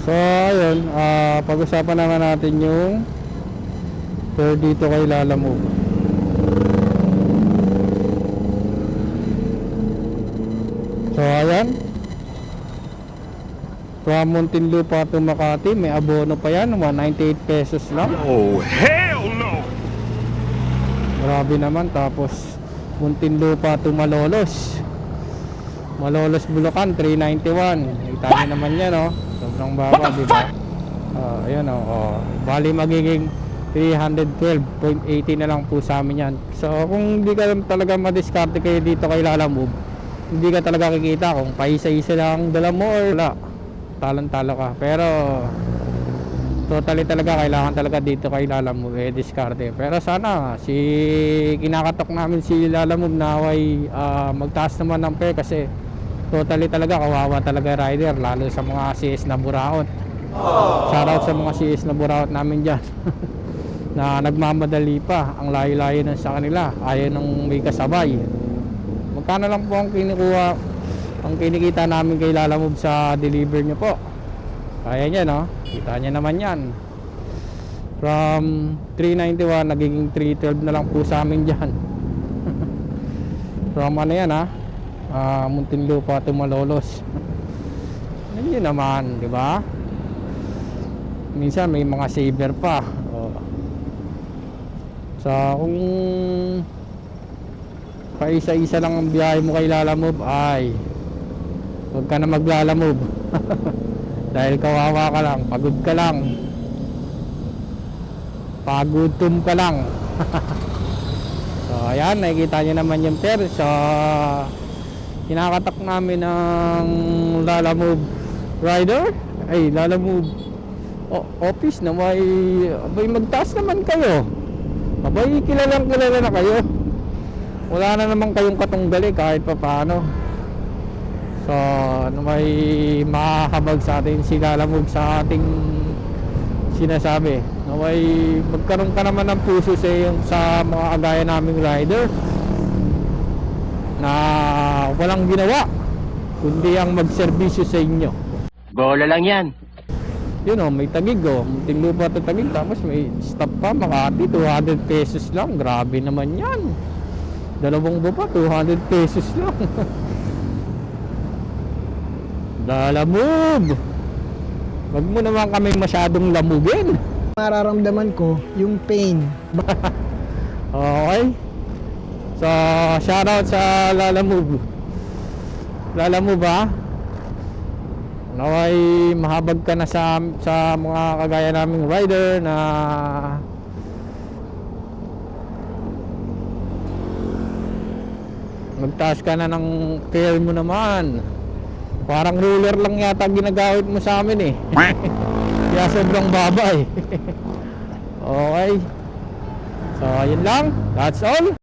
So, ayun, ah pag-usapan naman natin yung tour dito kay Lala Move. So, ayan. From Muntinlupa to Makati, may abono pa yan, 198 pesos lang. Oh, hell no! Grabe naman, tapos Muntinlupa to Malolos. Malolos Bulacan, 391. Kita naman yan, oh. Sobrang baba, di ba? Ah, ayan, oh, oh. Bali magiging 312.80 na lang po sa amin yan. So, kung hindi ka talaga madiskarte kayo dito kay Lala Move, hindi ka talaga kikita kung paisa-isa lang ang dala mo or wala. Talang-talo ka. Pero, totally talaga kailangan talaga dito kay Lala Move eh diskarte. Pero sana si kinakatok namin si Lala Move na away ah, magtaas naman ng pay kasi totally talaga kawawa talaga rider lalo sa mga CS na buraot. Shoutout sa mga CS na buraot namin dyan. na nagmamadali pa ang layo-layo na sa kanila. Ayaw nung may kasabay. Magkano lang po ang kinukuha ang kinikita namin kay Lala Move sa deliver nyo po? Kaya niya no? Kita niya naman yan. From 391 nagiging 312 na lang po sa amin dyan. From ano yan ha uh, Muntinlupa to Malolos. Yun naman di ba? Minsan may mga saver pa. Oh. so kung paisa-isa lang ang biyahe mo kay Lalamove ay huwag ka na maglalamove dahil kawawa ka lang pagod ka lang. Pagutom ka lang. So ayan nakikita nyo naman yung pair so kinakatak namin ng Lalamove rider. Ay Lalamove o- office na may abay magtaas naman kayo. Abay kilalang kilala na kayo. Wala na naman kayong katunggali kahit pa paano. So ano may makahabag sa atin si Lalamove sa ating sinasabi na may magkaroon ka naman ng puso sa, sa mga agaya naming rider na walang ginawa kundi ang magserbisyo sa inyo Bola lang yan. yun o, may tagig o. Munting lupa to tagig. Tapos may stop pa, Makati, 200 pesos lang. Grabe naman yan. Dalawang bupa, 200 pesos lang. Lalamove! Wag mo naman kami masyadong lamugin. Mararamdaman ko yung pain. Okay? So, shoutout sa Lalamove. Lalamove ha? Naway mahabag ka na sa sa mga kagaya naming rider na magtaas ka na ng fare mo naman. Parang ruler lang yata ginagamit mo sa amin eh. Kaya sobrang baba eh. okay. So, ayun lang. That's all.